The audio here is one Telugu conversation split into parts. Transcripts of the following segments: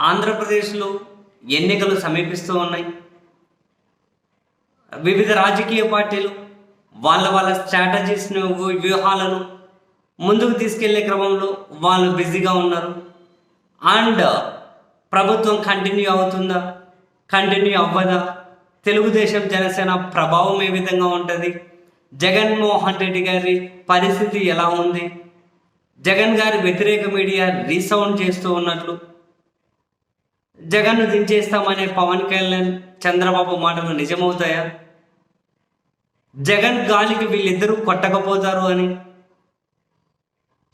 ఆంధ్రప్రదేశ్లో ఎన్నికలు సమీపిస్తూ ఉన్నాయి. వివిధ రాజకీయ పార్టీలు వాళ్ళ వాళ్ళ స్ట్రాటజీస్ను వ్యూహాలను ముందుకు తీసుకెళ్ళే క్రమంలో వాళ్ళు బిజీగా ఉన్నారు. అండ్ ప్రభుత్వం కంటిన్యూ అవుతుందా? కంటిన్యూ అవ్వదా? తెలుగుదేశం జనసేన ప్రభావం ఏ విధంగా ఉంటుంది? జగన్మోహన్ రెడ్డి గారి పరిస్థితి ఎలా ఉంది? జగన్ గారి వ్యతిరేక మీడియా రీసౌండ్ చేస్తూ ఉన్నట్లు జగన్ను దించేస్తామనే పవన్ కళ్యాణ్ చంద్రబాబు మాటలు నిజమవుతాయా? జగన్ గాలికి వీళ్ళిద్దరూ కొట్టకపోతారు అని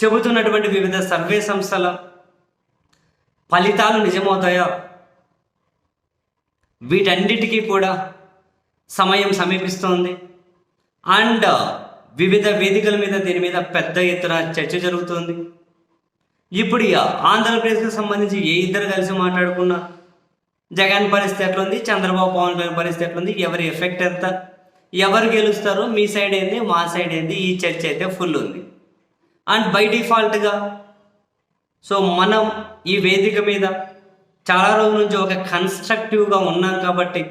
చెబుతున్నటువంటి వివిధ సర్వే సంస్థల ఫలితాలు నిజమవుతాయా? వీటన్నిటికీ కూడా సమయం సమీపిస్తోంది. అండ్ వివిధ వేదికల మీద దీని మీద పెద్ద ఎత్తున చర్చ జరుగుతుంది. ఇప్పుడు ఇక ఆంధ్రప్రదేశ్కి సంబంధించి ఏ ఇద్దరు కలిసి మాట్లాడుకున్నా జగన్ పరిస్థితి ఎట్లుంది చంద్రబాబు పవన్ కళ్యాణ్ పరిస్థితి ఎట్లుంది ఎవరి ఎఫెక్ట్ ఎంత ఎవరు గెలుస్తారో మీ సైడ్ ఏంది మా సైడ్ ఏంది ఈ చర్చ అయితే ఫుల్ ఉంది. అండ్ బై డిఫాల్ట్గా సో మనం ఈ వేదిక మీద చాలా రోజుల నుంచి ఒక కన్స్ట్రక్టివ్గా ఉన్నాం కాబట్టి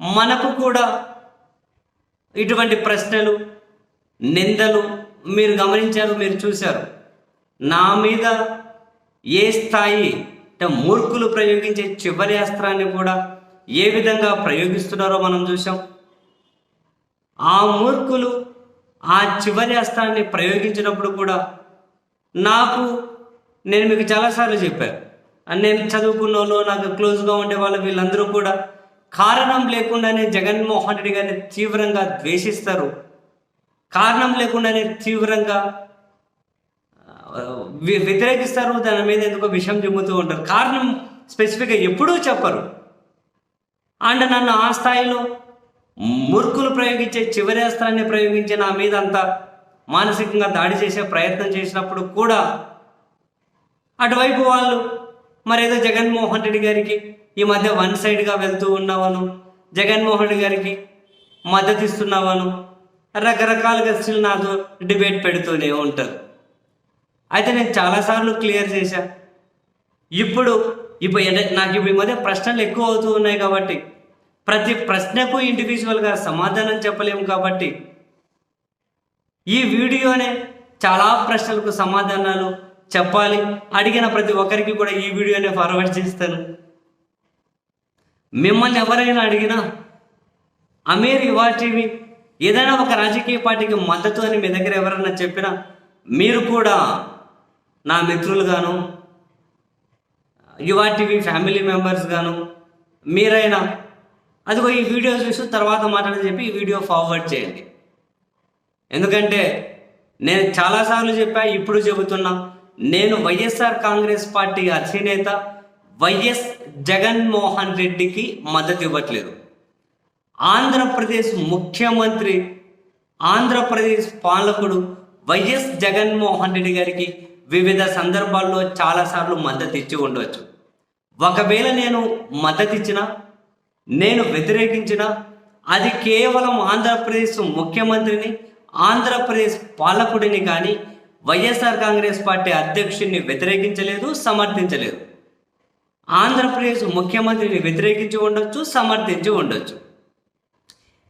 మనకు కూడా ఇటువంటి ప్రశ్నలు నిందలు మీరు గమనించారు మీరు చూశారు. నా మీద ఏ స్థాయి అంటే మూర్ఖులు ప్రయోగించే చివరి అస్త్రాన్ని కూడా ఏ విధంగా ప్రయోగిస్తున్నారో మనం చూసాం ఆ మూర్ఖులు ఆ చివరి అస్త్రాన్ని ప్రయోగించినప్పుడు కూడా నాకు నేను మీకు చాలాసార్లు చెప్పాను నేను చదువుకున్న వాళ్ళు నాకు క్లోజ్గా ఉండే వాళ్ళు వీళ్ళందరూ కూడా కారణం లేకుండానే జగన్మోహన్ రెడ్డి గారిని తీవ్రంగా ద్వేషిస్తారు. కారణం లేకుండానే తీవ్రంగా వ్యతిరేకిస్తారు దాని మీద ఎందుకో విషం చెబుతూ ఉంటారు. కారణం స్పెసిఫిక్గా ఎప్పుడూ చెప్పరు. అండ్ నన్ను ఆ స్థాయిలో మురుకులు ప్రయోగించే చివరి అస్త్రాన్ని ప్రయోగించి నా మీద అంత మానసికంగా దాడి చేసే ప్రయత్నం చేసినప్పుడు కూడా అటువైపు వాళ్ళు మరేదో జగన్మోహన్ రెడ్డి గారికి ఈ మధ్య వన్ సైడ్గా వెళ్తూ ఉన్నావను జగన్మోహన్ రెడ్డి గారికి మద్దతు ఇస్తున్నావను రకరకాలుగా స్టిల్ నాతో డిబేట్ పెడుతూనే ఉంటారు. అయితే నేను చాలాసార్లు క్లియర్ చేశా. ఇప్పుడు ఇప్పుడు నాకు ఇప్పుడు ఈ మధ్య ప్రశ్నలు ఎక్కువ అవుతూ ఉన్నాయి కాబట్టి ప్రతి ప్రశ్నకు ఇండివిజువల్గా సమాధానం చెప్పలేము కాబట్టి ఈ వీడియోనే చాలా ప్రశ్నలకు సమాధానాలు చెప్పాలి. అడిగిన ప్రతి ఒక్కరికి కూడా ఈ వీడియోనే ఫార్వర్డ్ చేస్తాను. మిమ్మల్ని ఎవరైనా అడిగినా అమీర్ యువా టీవీ ఏదైనా ఒక రాజకీయ పార్టీకి మద్దతు అని మీ దగ్గర ఎవరైనా చెప్పినా మీరు కూడా నా మిత్రులుగాను యువా టీవీ ఫ్యామిలీ మెంబర్స్ గాను మీరైనా అదిగో ఈ వీడియో చూసి తర్వాత మాట్లాడని చెప్పి ఈ వీడియో ఫార్వర్డ్ చేయండి. ఎందుకంటే నేను చాలాసార్లు చెప్పా ఇప్పుడు చెబుతున్నా నేను వైఎస్ఆర్ కాంగ్రెస్ పార్టీ అధినేత వైఎస్ జగన్మోహన్ రెడ్డికి మద్దతు ఇవ్వట్లేదు. ఆంధ్రప్రదేశ్ ముఖ్యమంత్రి ఆంధ్రప్రదేశ్ పాలకుడు వైఎస్ జగన్మోహన్ రెడ్డి గారికి వివిధ సందర్భాల్లో చాలాసార్లు మద్దతు ఇచ్చి ఉండవచ్చు ఒకవేళ నేను మద్దతు ఇచ్చిన నేను వ్యతిరేకించిన అది కేవలం ఆంధ్రప్రదేశ్ ముఖ్యమంత్రిని ఆంధ్రప్రదేశ్ పాలకుడిని కానీ వైఎస్ఆర్ కాంగ్రెస్ పార్టీ అధ్యక్షుడిని వ్యతిరేకించలేదు సమర్థించలేదు. ఆంధ్రప్రదేశ్ ముఖ్యమంత్రిని వ్యతిరేకించి ఉండొచ్చు సమర్థించి ఉండొచ్చు.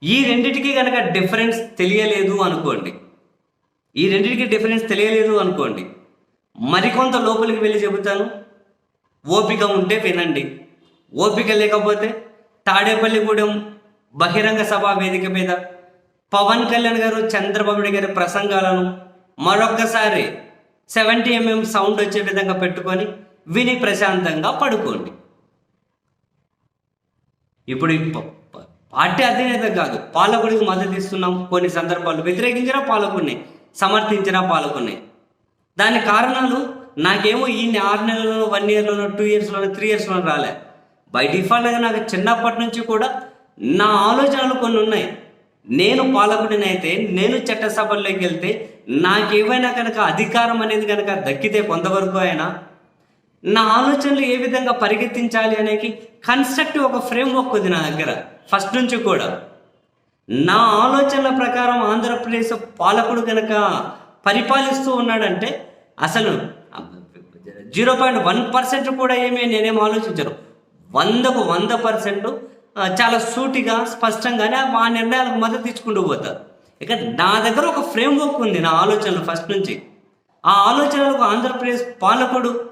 ఈ రెండిటికి కనుక డిఫరెన్స్ తెలియలేదు అనుకోండి. ఈ రెండిటికి డిఫరెన్స్ తెలియలేదు అనుకోండి. మరికొంత లోపలికి వెళ్ళి చెబుతాను. ఓపిక ఉంటే వినండి. ఓపిక లేకపోతే తాడేపల్లిగూడెం బహిరంగ సభా వేదిక మీద పవన్ కళ్యాణ్ గారు చంద్రబాబు నాయుడు గారి ప్రసంగాలను మరొక్కసారి సెవెంటీ ఎంఎం సౌండ్ వచ్చే విధంగా పెట్టుకొని విని ప్రశాంతంగా పడుకోండి. ఇప్పుడు పార్టీ అధినేత కాదు పాలకుడికి మద్దతు ఇస్తున్నాం. కొన్ని సందర్భాలు వ్యతిరేకించిన పాలకుడిని సమర్థించిన పాలకుడిని. దాని కారణాలు నాకేమో ఈ ఆరు నెలలలో వన్ ఇయర్లోనో టూ ఇయర్స్లోనో త్రీ ఇయర్స్లోనో రాలే. బై డిఫాల్ట్గా నాకు చిన్నప్పటి నుంచి కూడా నా ఆలోచనలు కొన్ని ఉన్నాయి. నేను పాలకుడినైతే నేను చట్టసభల్లోకి వెళ్తే నాకేమైనా కనుక అధికారం అనేది కనుక దక్కితే కొంతవరకు అయినా నా ఆలోచనలు ఏ విధంగా పరిగెత్తించాలి అనేది కన్స్ట్రక్టివ్ ఒక ఫ్రేమ్ వర్క్ ఉంది నా దగ్గర. ఫస్ట్ నుంచి కూడా. నా ఆలోచనల ప్రకారం ఆంధ్రప్రదేశ్ పాలకుడు కనుక పరిపాలిస్తూ ఉన్నాడంటే అసలు జీరో పాయింట్ వన్ పర్సెంట్ కూడా ఏమీ నేనేం ఆలోచించను. వందకు వంద పర్సెంట్ చాలా సూటిగా స్పష్టంగానే ఆ నిర్ణయాలకు మద్దతు ఇచ్చుకుంటూ పోతారు. ఇక నా దగ్గర ఒక ఫ్రేమ్ వర్క్ ఉంది నా ఆలోచనలు ఫస్ట్ నుంచి. ఆ ఆలోచనలకు ఆంధ్రప్రదేశ్ పాలకుడు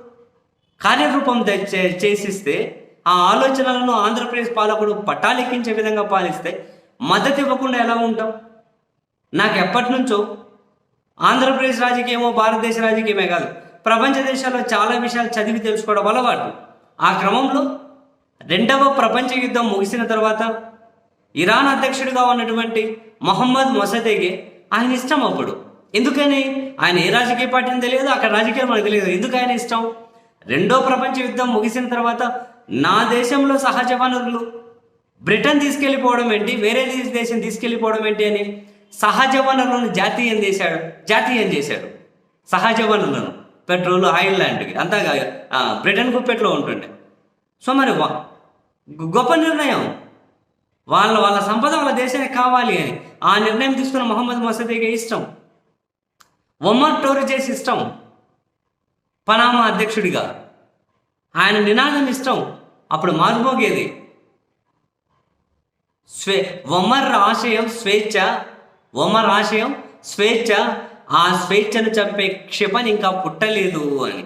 కార్యరూపం చే- చేసిస్తే ఆ ఆలోచనలను ఆంధ్రప్రదేశ్ పాలకుడు పట్టాలెక్కించే విధంగా పాలిస్తే మద్దతు ఇవ్వకుండా ఎలా ఉంటాం? నాకు ఎప్పటి నుంచో ఆంధ్రప్రదేశ్ రాజకీయమో భారతదేశ రాజకీయమే కాదు ప్రపంచ దేశాల్లో చాలా విషయాలు చదివి తెలుసుకోవడం అలవాటు. ఆ క్రమంలో రెండవ ప్రపంచ యుద్ధం ముగిసిన తర్వాత ఇరాన్ అధ్యక్షుడిగా ఉన్నటువంటి మొహమ్మద్ మొసదేగే ఆయన ఇష్టం అప్పుడు. ఎందుకని? ఆయన ఏ రాజకీయ పార్టీని తెలియదు అక్కడ రాజకీయాలు మనకు తెలియదు. ఎందుకు ఆయన ఇష్టం? రెండో ప్రపంచ యుద్ధం ముగిసిన తర్వాత నా దేశంలో సహజ వనరులు బ్రిటన్ తీసుకెళ్ళిపోవడం ఏంటి వేరే దేశం తీసుకెళ్ళిపోవడం ఏంటి అని సహజ వనరులను జాతీయం చేశాడు జాతీయం చేశాడు. సహజ వనరులను పెట్రోల్ ఆయిల్ లాంటివి. అంతా బ్రిటన్ గుప్పెట్లో ఉంటుండే. సో మరి గొప్ప నిర్ణయం. వాళ్ళ వాళ్ళ సంపద వాళ్ళ దేశానికి కావాలి అని. ఆ నిర్ణయం తీసుకున్న మొహమ్మద్ మసదీగా ఇష్టం. ఒమర్ టోరిజేస్ ఇష్టం. పనామా అధ్యక్షుడిగా. ఆయన నినాదం ఇష్టం. అప్పుడు మారుపోగేది స్వే ఒమర్ ఆశయం స్వేచ్ఛ ఒమర్ ఆశయం స్వేచ్ఛ. ఆ స్వేచ్ఛను చంపే క్షిపణి ఇంకా పుట్టలేదు అని.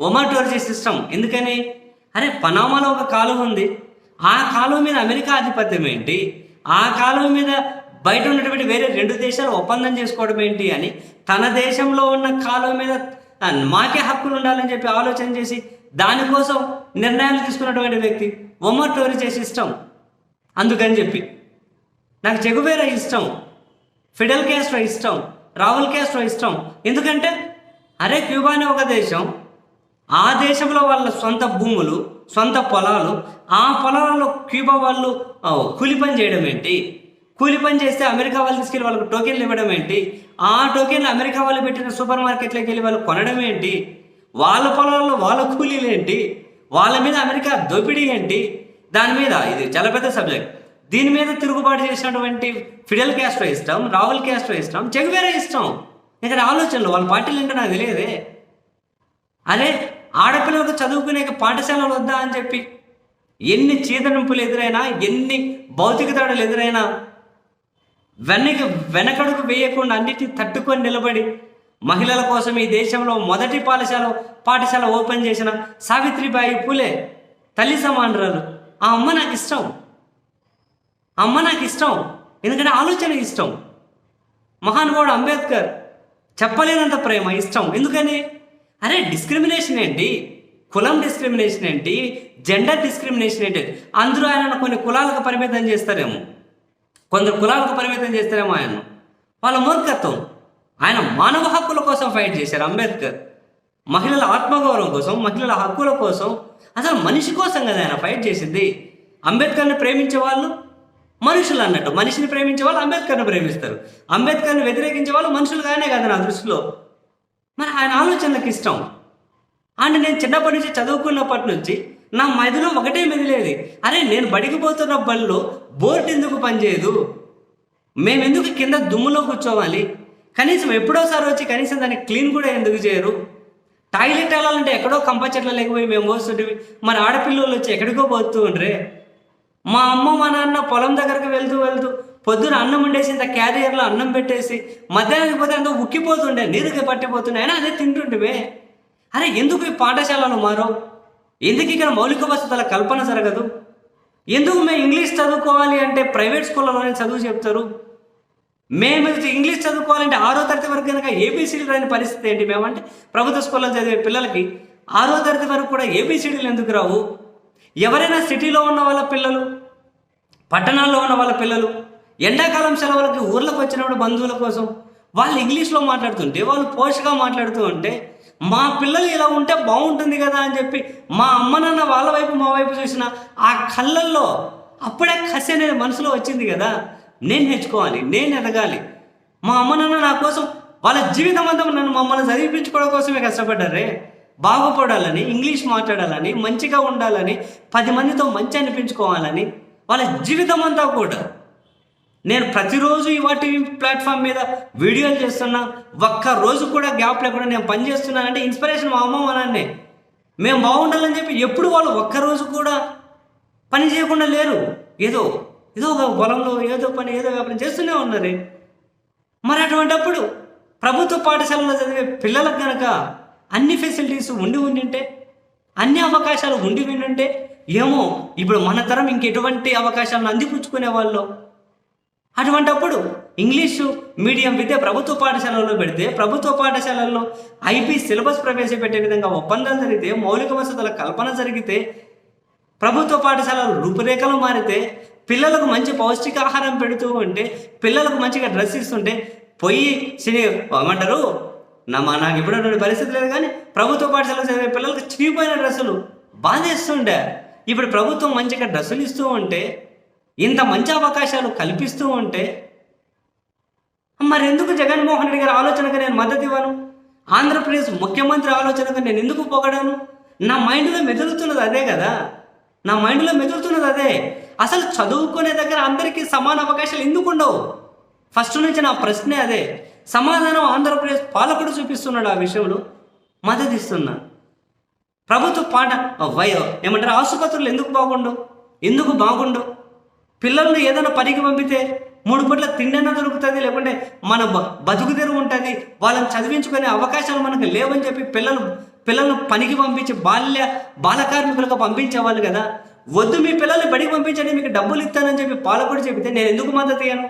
ఒమర్ టోర్జీ సిస్టమ్ ఎందుకని? అరే పనామాలో ఒక కాలువ ఉంది. ఆ కాలువ మీద అమెరికా ఆధిపత్యం ఏంటి? ఆ కాలువ మీద బయట ఉన్నటువంటి వేరే రెండు దేశాలు ఒప్పందం చేసుకోవడం ఏంటి అని తన దేశంలో ఉన్న కాలువ మీద మాకే హక్కులు ఉండాలని చెప్పి ఆలోచన చేసి దానికోసం నిర్ణయాలు తీసుకున్నటువంటి వ్యక్తి ఒమర్ టోర్జీ ఇష్టం అందుకని చెప్పి. నాకు చెగువేరా ఇష్టం. ఫిడెల్ క్యాస్ట్రో ఇష్టం రాహుల్ క్యాస్ట్రో ఇష్టం. ఎందుకంటే అరే క్యూబా అనే ఒక దేశం ఆ దేశంలో వాళ్ళ సొంత భూములు సొంత పొలాలు ఆ పొలాలలో క్యూబా వాళ్ళు కూలి పని చేయడం ఏంటి? కూలి పని చేస్తే అమెరికా వాళ్ళు తీసుకెళ్ళి వాళ్ళకి టోకెన్లు ఇవ్వడం ఏంటి? ఆ టోకెన్లు అమెరికా వాళ్ళు పెట్టిన సూపర్ మార్కెట్లోకి వెళ్ళి వాళ్ళు కొనడం ఏంటి? వాళ్ళ పొలాల్లో వాళ్ళ కూలీలు ఏంటి? వాళ్ళ మీద అమెరికా దోపిడీ ఏంటి? దాని మీద ఇది చాలా పెద్ద సబ్జెక్ట్. దీని మీద తిరుగుబాటు చేసినటువంటి ఫిడెల్ క్యాస్ట్రో ఇష్టం రాహుల్ క్యాస్ట్రో ఇష్టం చెగువేరే ఇష్టం. ఇక్కడ ఆలోచనలు వాళ్ళ పార్టీలు ఏంటో నాకు తెలియదే. అదే ఆడపిల్లలకు చదువుకునే పాఠశాలలు వద్దా అని చెప్పి ఎన్ని చీదనింపులు ఎదురైనా ఎన్ని భౌతిక దాడులు ఎదురైనా వెనక వెనకడుగు వేయకుండా అన్నిటిని తట్టుకొని నిలబడి మహిళల కోసం ఈ దేశంలో మొదటి పాఠశాల పాఠశాల ఓపెన్ చేసిన సావిత్రిబాయి పూలే తల్లి సమానరాలు. ఆ అమ్మ నాకు ఇష్టం. అమ్మ నాకు ఇష్టం ఎందుకంటే ఆలోచన ఇష్టం. మహానుభావుడు అంబేద్కర్ చెప్పలేనంత ప్రేమ ఇష్టం. ఎందుకని? అరే డిస్క్రిమినేషన్ ఏంటి? కులం డిస్క్రిమినేషన్ ఏంటి? జెండర్ డిస్క్రిమినేషన్ ఏంటి? అందరూ ఆయన కొన్ని కులాలకు పరిమితం చేస్తారేమో. కొందరు కులాలకు పరిమితం చేస్తారేమో ఆయన. వాళ్ళ మూర్ఖత్వం. ఆయన మానవ హక్కుల కోసం ఫైట్ చేశారు అంబేద్కర్. మహిళల ఆత్మగౌరవం కోసం మహిళల హక్కుల కోసం. అసలు మనిషి కోసం కదా ఆయన ఫైట్ చేసింది. అంబేద్కర్ని ప్రేమించే వాళ్ళు మనుషులు అన్నట్టు. మనిషిని ప్రేమించే వాళ్ళు అంబేద్కర్ని ప్రేమిస్తారు. అంబేద్కర్ని వ్యతిరేకించే వాళ్ళు మనుషులుగానే కదా నా దృష్టిలో. మరి ఆయన ఆలోచనలకు ఇష్టం. అండ్ నేను చిన్నప్పటి నుంచి చదువుకున్నప్పటి నుంచి నా మెదలో ఒకటే మెదిలేది. అరే నేను బడికి పోతున్న బడిలో బోర్డు ఎందుకు పనిచేయదు? మేమెందుకు కింద దుమ్ములో కూర్చోవాలి? కనీసం ఎప్పుడోసారి వచ్చి కనీసం దాన్ని క్లీన్ కూడా ఎందుకు చేయరు? టాయిలెట్ వెళ్ళాలంటే ఎక్కడో కంప చెట్ల లేకపోయి మేము పోస్తుంటే మరి ఆడపిల్లలు వచ్చి ఎక్కడికో పోతూ ఉండ్రే మా అమ్మ మా నాన్న పొలం దగ్గరకు వెళ్తూ వెళ్తూ పొద్దున అన్నం వండేసి ఇంత క్యారియర్లో అన్నం పెట్టేసి మధ్యాహ్నానికి పోతే ఎంతో ఉక్కిపోతుండే నీరుకి పట్టిపోతుండే అయినా అదే తింటుంటివే అరే ఎందుకు ఈ పాఠశాలలు మారో? ఎందుకు ఇక్కడ మౌలిక వసతుల కల్పన జరగదు? ఎందుకు మేము ఇంగ్లీష్ చదువుకోవాలి అంటే ప్రైవేట్ స్కూళ్ళలోనే చదువు చెప్తారు? మేము ఇంగ్లీష్ చదువుకోవాలంటే ఆరో తరగతి వరకు కనుక ఏబీసీడీలు రాని పరిస్థితి ఏంటి మేమంటే ప్రభుత్వ స్కూల్లో చదివే పిల్లలకి ఆరో తరగతి వరకు కూడా ఏబీసీడీలు ఎందుకు రావు? ఎవరైనా సిటీలో ఉన్న వాళ్ళ పిల్లలు పట్టణాల్లో ఉన్న వాళ్ళ పిల్లలు ఎండాకాలం సెలవులకి ఊర్లకు వచ్చినప్పుడు బంధువుల కోసం వాళ్ళు ఇంగ్లీష్లో మాట్లాడుతుంటే వాళ్ళు పోషగా మాట్లాడుతూ ఉంటే మా పిల్లలు ఇలా ఉంటే బాగుంటుంది కదా అని చెప్పి మా అమ్మ నాన్న వాళ్ళ వైపు మా వైపు చూసిన ఆ కళ్ళల్లో అప్పుడే కసి అనేది మనసులో వచ్చింది కదా. నేను నేర్చుకోవాలి నేను ఎదగాలి. మా అమ్మ నాన్న నా కోసం వాళ్ళ జీవితం అంతా నన్ను మమ్మల్ని చదివించుకోవడం కోసమే కష్టపడ్డారే. బాగుపడాలని ఇంగ్లీష్ మాట్లాడాలని మంచిగా ఉండాలని పది మందితో మంచి అనిపించుకోవాలని వాళ్ళ జీవితం అంతా కూడా నేను ప్రతిరోజు ఈ వాటి ప్లాట్ఫామ్ మీద వీడియోలు చేస్తున్నా. ఒక్క రోజు కూడా గ్యాప్ లేకుండా నేను పని చేస్తున్నానంటే ఇన్స్పిరేషన్ మా అమ్మ నాన్నే. మేము బాగుండాలని చెప్పి ఎప్పుడు వాళ్ళు ఒక్కరోజు కూడా పని చేయకుండా లేరు. ఏదో ఏదో ఒక పొలంలో ఏదో పని ఏదో వ్యాపారం చేస్తూనే ఉన్నారు. మరి అటువంటిప్పుడు ప్రభుత్వ పాఠశాలలో చదివే పిల్లలకు కనుక అన్ని ఫెసిలిటీస్ ఉండి ఉండింటే అన్ని అవకాశాలు ఉండి ఉండింటే ఏమో ఇప్పుడు మన తరం ఇంకెటువంటి అవకాశాలను అందిపుచ్చుకునే వాళ్ళు. అటువంటప్పుడు ఇంగ్లీషు మీడియం విద్య ప్రభుత్వ పాఠశాలలో పెడితే ప్రభుత్వ పాఠశాలల్లో ఐపీ సిలబస్ ప్రవేశపెట్టే విధంగా ఒప్పందాలు జరిగితే మౌలిక వసతుల కల్పన జరిగితే ప్రభుత్వ పాఠశాలలు రూపురేఖలు మారితే పిల్లలకు మంచి పౌష్టికాహారం పెడుతూ ఉంటే పిల్లలకు మంచిగా డ్రెస్ ఇస్తుంటే పొయ్యి సిని ఏమంటారు? నా మా నాకు ఇప్పుడు అటువంటి పరిస్థితి లేదు కానీ ప్రభుత్వ పాఠశాలలో చదివే పిల్లలకు చిరిగిపోయిన డ్రెస్సులు బాధేస్తుండే. ఇప్పుడు ప్రభుత్వం మంచిగా డ్రెస్సులు ఇస్తూ ఉంటే ఇంత మంచి అవకాశాలు కల్పిస్తూ ఉంటే మరి ఎందుకు జగన్మోహన్ రెడ్డి గారి ఆలోచనకు నేను మద్దతు ఇవ్వను? ఆంధ్రప్రదేశ్ ముఖ్యమంత్రి ఆలోచనకు నేను ఎందుకు పొగడాను నా మైండ్లో మెదులుతున్నది అదే కదా. నా మైండ్లో మెదులుతున్నది అదే. అసలు చదువుకునే దగ్గర అందరికీ సమాన అవకాశాలు ఎందుకు ఉండవు ఫస్ట్ నుంచి నా ప్రశ్నే అదే. సమాధానం ఆంధ్రప్రదేశ్ పాలకుడు చూపిస్తున్నాడు ఆ విషయంలో మద్దతు ఇస్తున్నా ప్రభుత్వ పాఠ వయో ఏమంటారు? ఆసుపత్రులు ఎందుకు బాగుండు? ఎందుకు బాగుండు? పిల్లల్ని ఏదైనా పనికి పంపితే మూడు పూట్ల తిండైనా దొరుకుతుంది లేకుంటే మన బ- బతుకు తెరువు ఉంటుంది వాళ్ళని చదివించుకునే అవకాశాలు మనకు లేవని చెప్పి పిల్లలు పిల్లలను పనికి పంపించి బాల్య బాల కార్మికులకు పంపించేవాళ్ళు కదా. వద్దు మీ పిల్లల్ని బడికి పంపించండి మీకు డబ్బులు ఇస్తానని చెప్పి పాలకుడు చెబితే నేను ఎందుకు మద్దతు ఇయ్యాను?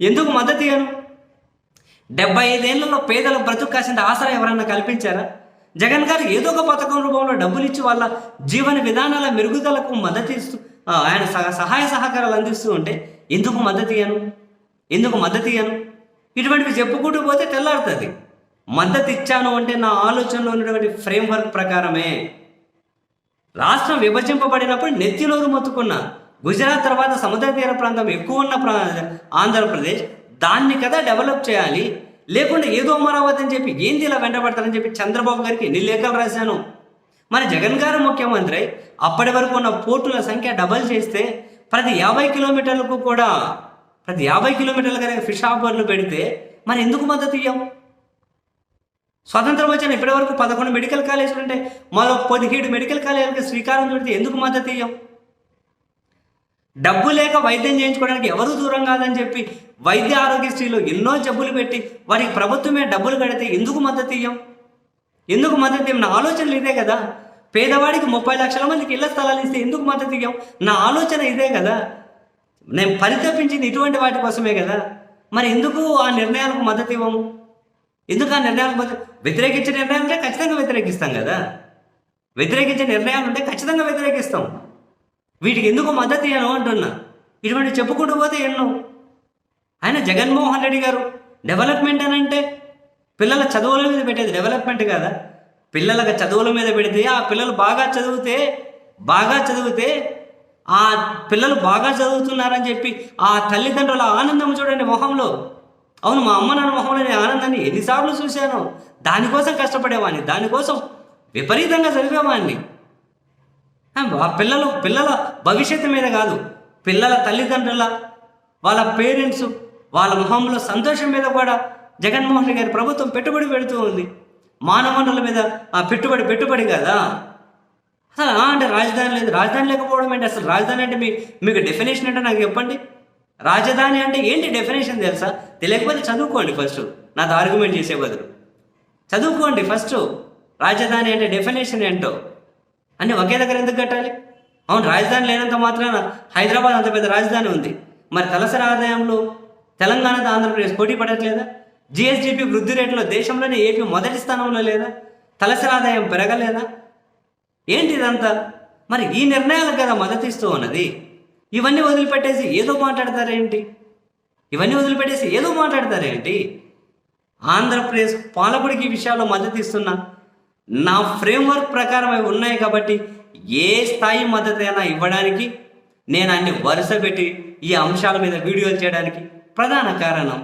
ఎందుకు మద్దతు ఇయ్యాను? డెబ్బై ఐదేళ్ళలో పేదల బ్రతుకు కాసింత ఆసరా ఎవరన్నా కల్పించారా? జగన్ గారు ఏదో ఒక పథకం రూపంలో డబ్బులు ఇచ్చి వాళ్ళ జీవన విధానాల మెరుగుదలకు మద్దతు ఇస్తూ ఆయన సహ- సహాయ సహకారాలు అందిస్తూ ఉంటే ఎందుకు మద్దతు ఇయ్యను? ఎందుకు మద్దతు ఇయ్యను? ఇటువంటివి చెప్పుకుంటూ పోతే తెల్లారుతుంది. మద్దతు ఇచ్చాను అంటే నా ఆలోచనలో ఉన్నటువంటి ఫ్రేమ్వర్క్ ప్రకారమే. రాష్ట్రం విభజింపబడినప్పుడు నెత్తిలోరు మొత్తుకున్న గుజరాత్ తర్వాత సముద్ర తీర ప్రాంతం ఎక్కువ ఉన్న ప్రా ఆంధ్రప్రదేశ్ దాన్ని కదా డెవలప్ చేయాలి. లేకుండా ఏదో అమరావతి అని చెప్పి ఏంది ఇలా వెంటబడతారని చెప్పి చంద్రబాబు గారికి ఎన్ని లేఖలు రాశాను. మన జగన్ గారు ముఖ్యమంత్రి అప్పటి వరకు ఉన్న పోర్టుల సంఖ్య డబల్ చేస్తే ప్రతి యాభై కిలోమీటర్లకు కూడా ప్రతి యాభై కిలోమీటర్ల కనుక ఫిష్ హార్బర్లు పెడితే మరి ఎందుకు మద్దతు ఇయ్యాం స్వతంత్రం వచ్చిన ఇప్పటి వరకు పదకొండు మెడికల్ కాలేజీలు ఉంటే మరో పదిహేడు మెడికల్ కాలేజీలకి శ్రీకారం చుడితే ఎందుకు మద్దతు ఇయ్యాం డబ్బు లేక వైద్యం చేయించుకోవడానికి ఎవరు దూరం కాదని చెప్పి వైద్య ఆరోగ్యశ్రీలో ఎన్నో జబ్బులు పెట్టి వారికి ప్రభుత్వమే డబ్బులు కడితే ఎందుకు మద్దతు ఇయ్యం? ఎందుకు మద్దతు ఇయ్యం? నా ఆలోచనలు ఇదే కదా. పేదవాడికి ముప్పై లక్షల మందికి ఇళ్ళ స్థలాలు ఇస్తే ఎందుకు మద్దతు ఇయ్యం? నా ఆలోచన ఇదే కదా. నేను పరితపించింది ఇటువంటి వాటి కోసమే కదా. మరి ఎందుకు ఆ నిర్ణయాలకు మద్దతు ఇవ్వము? ఎందుకు ఆ నిర్ణయాలకు మద్దతు వ్యతిరేకించే నిర్ణయాలు ఉంటే ఖచ్చితంగా వ్యతిరేకిస్తాం కదా. వ్యతిరేకించే నిర్ణయాలు ఉంటే ఖచ్చితంగా వ్యతిరేకిస్తాం. వీటికి ఎందుకు మద్దతు ఇయ్యను అంటున్నా. ఇటువంటి చెప్పుకుంటూ పోతే ఎన్నో. ఆయన జగన్మోహన్ రెడ్డి గారు డెవలప్మెంట్ అని అంటే పిల్లల చదువుల మీద పెట్టేది డెవలప్మెంట్ కదా? పిల్లలకు చదువుల మీద పెడితే ఆ పిల్లలు బాగా చదివితే బాగా చదివితే ఆ పిల్లలు బాగా చదువుతున్నారని చెప్పి ఆ తల్లిదండ్రుల ఆనందం చూడండి మొహంలో. అవును మా అమ్మ నాన్న మొహంలో నేను ఆనందాన్ని ఎన్నిసార్లు చూశాను. దానికోసం కష్టపడేవాడిని దానికోసం విపరీతంగా చదివేవాడిని. ఆ పిల్లలు పిల్లల భవిష్యత్తు మీద కాదు. పిల్లల తల్లిదండ్రుల వాళ్ళ పేరెంట్స్ వాళ్ళ మొహంలో సంతోషం మీద కూడా జగన్మోహన్ రెడ్డి గారి ప్రభుత్వం పెట్టుబడి పెడుతూ ఉంది. మానవనరుల మీద ఆ పెట్టుబడి పెట్టుబడి కదా? అసలు అంటే రాజధాని లేదు. రాజధాని లేకపోవడం ఏంటి? అసలు రాజధాని అంటే మీ మీకు డెఫినేషన్ అంటే నాకు చెప్పండి. రాజధాని అంటే ఏంటి డెఫినేషన్ తెలుసా? తెలియకపోతే చదువుకోండి ఫస్ట్ నాతో ఆర్గ్యుమెంట్ చేసే బదులు. చదువుకోండి ఫస్ట్ రాజధాని అంటే డెఫినేషన్ ఏంటో? అన్ని ఒకే దగ్గర ఎందుకు కట్టాలి? అవును రాజధాని లేనంత మాత్రాన హైదరాబాద్ అంత పెద్ద రాజధాని ఉంది. మరి తలసరి ఆదాయంలో తెలంగాణతో ఆంధ్రప్రదేశ్ పోటీ పడట్లేదా? జిఎస్డిపి వృద్ధి రేట్లో దేశంలోనే ఏపీ మొదటి స్థానంలో లేదా? తలసరి ఆదాయం పెరగలేదా? ఏంటి ఇదంతా? మరి ఈ నిర్ణయాలకు కదా మద్దతు ఇస్తూ ఉన్నది. ఇవన్నీ వదిలిపెట్టేసి ఏదో మాట్లాడతారేంటి? ఇవన్నీ వదిలిపెట్టేసి ఏదో మాట్లాడతారేంటి? ఆంధ్రప్రదేశ్ పాలకుడికి విషయాల్లో మద్దతు ఇస్తున్నా. నా ఫ్రేమ్వర్క్ ప్రకారం అవి ఉన్నాయి కాబట్టి ఏ స్థాయి మద్దతు అయినా ఇవ్వడానికి నేను అన్ని వరుస పెట్టి ఈ అంశాల మీద వీడియోలు చేయడానికి ప్రధాన కారణం